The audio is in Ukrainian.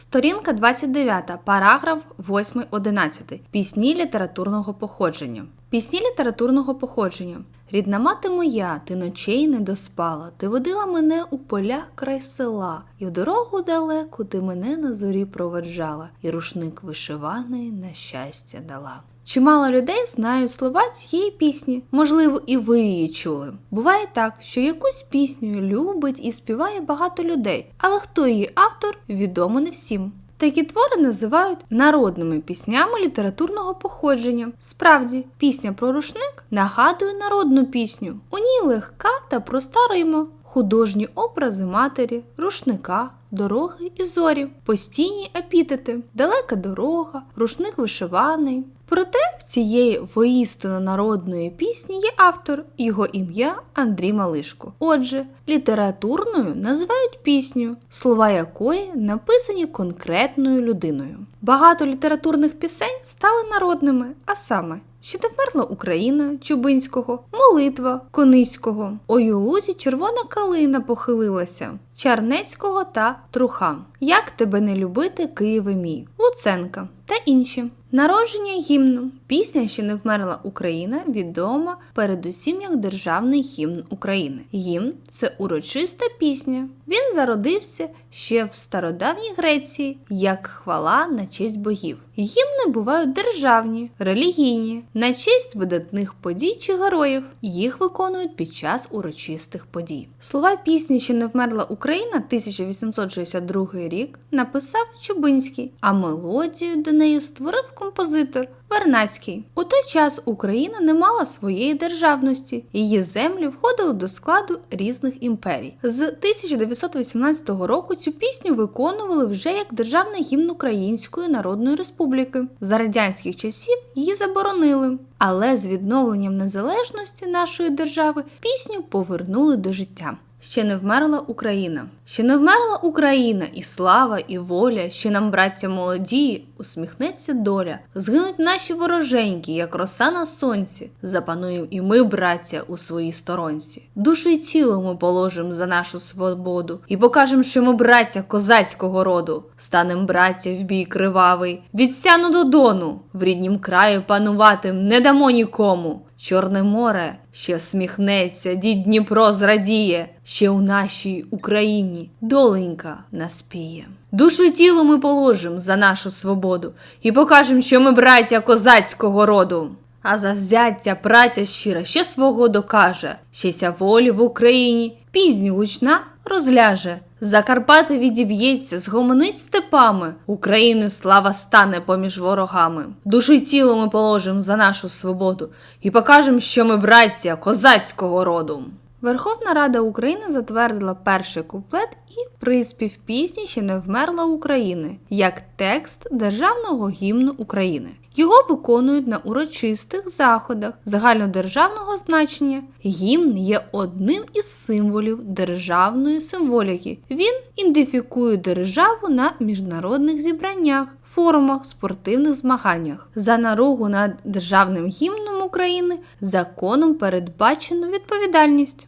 Сторінка 29, параграф 8, 11. Пісні літературного походження. Пісні літературного походження. Рідна мати моя, ти ночей не доспала, ти водила мене у полях край села, і в дорогу далеку ти мене на зорі проведжала, і рушник вишиваний на щастя дала. Чимало людей знають слова цієї пісні, можливо, і ви її чули. Буває так, що якусь пісню любить і співає багато людей, але хто її автор, відомо не всім. Такі твори називають народними піснями літературного походження. Справді, пісня про рушник нагадує народну пісню. У ній легка та проста рима, художні образи матері, рушника, дороги і зорі, постійні епітети, далека дорога, рушник вишиваний. Проте в цієї воістину народної пісні є автор, його ім'я Андрій Малишко. Отже, літературною називають пісню, слова якої написані конкретною людиною. Багато літературних пісень стали народними, а саме Ще не вмерла Україна Чубинського, молитва Кониського, Ой у лузі червона калина похилилася, Чарнецького та Труха. Як тебе не любити, Києве мій, Луценка та інші. Народження гімну. Пісня ще не вмерла Україна відома передусім як державний гімн України. Гімн це урочиста пісня. Він зародився ще в стародавній Греції як хвала на честь богів. Гімни бувають державні, релігійні, на честь видатних подій чи героїв. Їх виконують під час урочистих подій. Слова пісні ще не вмерла Україна 1862 рік написав Чубинський, а мелодію до неї створив композитор Вернацький. У той час Україна не мала своєї державності, її землі входили до складу різних імперій. З 1918 року цю пісню виконували вже як державний гімн Української Народної Республіки. За радянських часів її заборонили. Але з відновленням незалежності нашої держави пісню повернули до життя. Ще не вмерла Україна. Ще не вмерла Україна, і слава, і воля, ще нам, браття молоді, усміхнеться доля. Згинуть наші вороженьки, як роса на сонці. Запануємо і ми, браття, у своїй сторонці. Душу й тіло ми положим за нашу свободу, і покажем, що ми браття козацького роду. Станем браття в бій кривавий, від сяну до дону, в ріднім краї пануватим не дамо нікому. Чорне море ще всміхнеться, дід Дніпро зрадіє, ще у нашій Україні доленька наспіє. Душу й тіло ми положим за нашу свободу і покажем, що ми браття козацького роду. А за взяття праця щира ще свого докаже, щеся волі в Україні, пізню гучна розляже. Закарпати відіб'ється, згомонить степами, України слава стане поміж ворогами. Душу й тіло ми положим за нашу свободу і покажем, що ми браття козацького роду. Верховна Рада України затвердила перший куплет і приспів пісні ще не вмерла України як текст державного гімну України. Його виконують на урочистих заходах загальнодержавного значення. Гімн є одним із символів державної символіки. Він ідентифікує державу на міжнародних зібраннях, форумах, спортивних змаганнях. За наругу над державним гімном України законом передбачено відповідальність.